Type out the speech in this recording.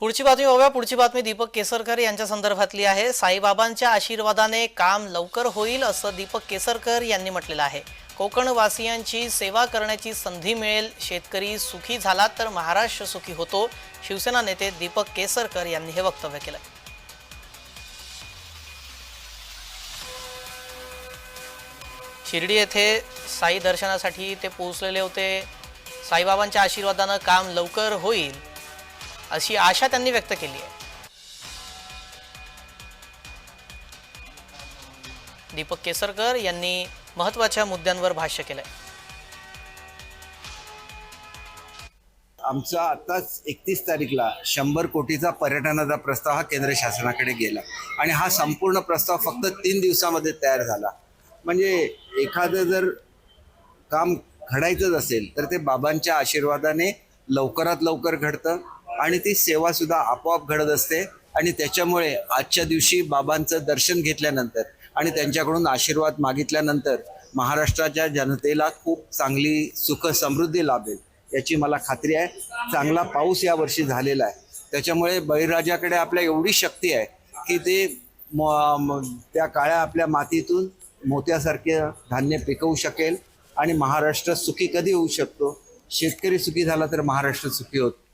पुढची बातमी बघूया. पुढची बातमी दीपक केसरकर यांच्या संदर्भातली आहे. साईबाबांच्या आशीर्वादाने काम लवकर होईल असं दीपक केसरकर यांनी म्हटलेलं आहे. कोकणवासियांची सेवा करण्याची संधी मिळेल. शेतकरी सुखी झाला तर महाराष्ट्र सुखी होतो. शिवसेना नेते दीपक केसरकर यांनी हे वक्तव्य केलं शिर्डी येथे साई दर्शनासाठी ते पोहोचलेले होते. साईबाबांच्या आशीर्वादानं काम लवकर होईल. अशी आशा त्यांनी व्यक्त केली आहे. दीपक केसरकर यांनी महत्त्वाच्या मुद्द्यांवर भाष्य केलंय. आमचा आताच एकतीस तारीखला शंभर कोटीचा पर्यटनाचा प्रस्ताव हा केंद्र शासनाकडे गेला आणि हा संपूर्ण प्रस्ताव फक्त तीन दिवसामध्ये तयार झाला. म्हणजे एखादं जर काम घडायचंच असेल तर ते बाबांच्या आशीर्वादाने लवकरात लवकर घडतं. आणि ती सेवा सुद्धा आपोआप घडत असते. आणि त्याच्यामुळे आजच्या दिवशी बाबांचं दर्शन घेतल्यानंतर आणि त्यांच्याकडून आशीर्वाद मागितल्यानंतर महाराष्ट्राच्या जनतेला खूप चांगली सुख समृद्धी लाभेल याची मला खात्री आहे. चांगला पाऊस यावर्षी झालेला आहे. त्याच्यामुळे बळीराजाकडे आपल्या एवढी शक्ती आहे की ते म- त्या काळ्या आपल्या मातीतून मोत्यासारखे धान्य पिकवू शकेल आणि महाराष्ट्र सुखी कधी होऊ शकतो? शेतकरी सुखी झाला तर महाराष्ट्र सुखी होतो.